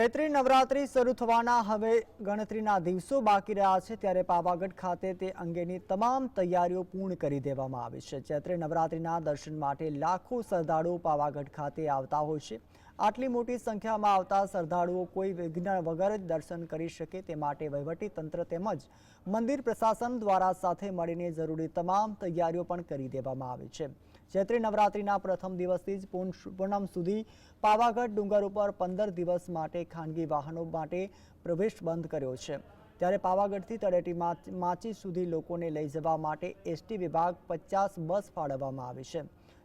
ચૈત્રી નવરાત્રી શરૂ થવાના હવે ગણતરીના દિવસો બાકી રહ્યા છે, ત્યારે પાવાગઢ ખાતે તે અંગેની તમામ તૈયારીઓ પૂર્ણ કરી દેવામાં આવી છે. ચૈત્રી નવરાત્રીના દર્શન માટે લાખો શ્રદ્ધાળુઓ પાવાગઢ ખાતે આવતા હોય છે. આટલી મોટી સંખ્યામાં આવતા શ્રદ્ધાળુઓ કોઈ વિઘ્ન વગર જ દર્શન કરી શકે તે માટે વહીવટી તંત્ર તેમજ મંદિર પ્રશાસન દ્વારા સાથે મળીને જરૂરી તમામ તૈયારીઓ પણ કરી દેવામાં આવી છે. ચૈત્રી નવરાત્રિના પ્રથમ દિવસથી જ પૂનમ સુધી પાવાગઢ ડુંગર ઉપર પંદર દિવસ માટે ખાનગી વાહનો માટે પ્રવેશ બંધ કર્યો છે. ત્યારે પાવાગઢથી તળેટી માચી સુધી લોકોને લઈ જવા માટે એસટી વિભાગ પચાસ બસ ફાળવવામાં આવી છે,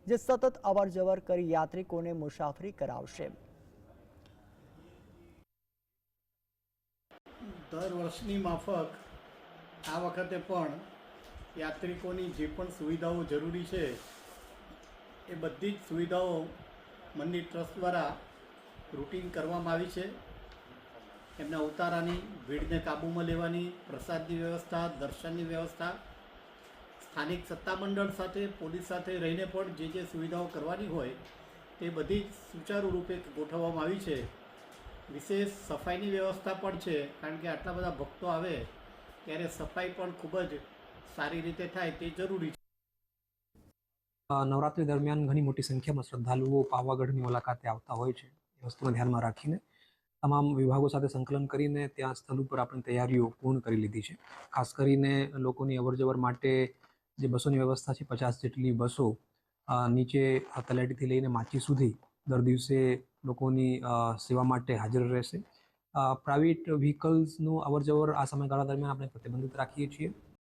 જે સતત અવરજવર કરી યાત્રિકોને મુસાફરી કરાવશે. દર વર્ષની માફક આ વખતે પણ યાત્રિકોની જે પણ સુવિધાઓ જરૂરી છે એ બધી જ સુવિધાઓ મંદિર ટ્રસ્ટ દ્વારા રૂટીન કરવામાં આવી છે. એમના ઉતારાની, ભીડને કાબૂમાં લેવાની, પ્રસાદની વ્યવસ્થા, દર્શનની વ્યવસ્થા, સ્થાનિક સત્તામંડળ સાથે, પોલીસ સાથે રહીને પણ જે જે સુવિધાઓ કરવાની હોય, તે બધી જ સુચારુ રૂપે ગોઠવવામાં આવી છે. વિશેષ સફાઈની વ્યવસ્થા પણ છે, કારણ કે આટલા બધા ભક્તો આવે, ત્યારે સફાઈ પણ ખૂબ જ સારી રીતે થાય તે જરૂરી છે નવરાત્રી દરમિયાન ઘણી મોટી સંખ્યામાં શ્રદ્ધાળુઓ પાવાગઢની મુલાકાતે આવતા હોય છે. એ વસ્તુને ધ્યાનમાં રાખીને તમામ વિભાગો સાથે સંકલન કરીને ત્યાં સ્થળ ઉપર આપણે તૈયારીઓ પૂર્ણ કરી લીધી છે. ખાસ કરીને લોકોની અવરજવર માટે જે બસોની વ્યવસ્થા છે, પચાસ જેટલી બસો નીચે તલાટીથી લઈને માચી સુધી દર દિવસે લોકોની સેવા માટે હાજર રહેશે. પ્રાઇવેટ વ્હીકલ્સનું અવરજવર આ સમયગાળા દરમિયાન આપણે પ્રતિબંધિત રાખીએ છીએ.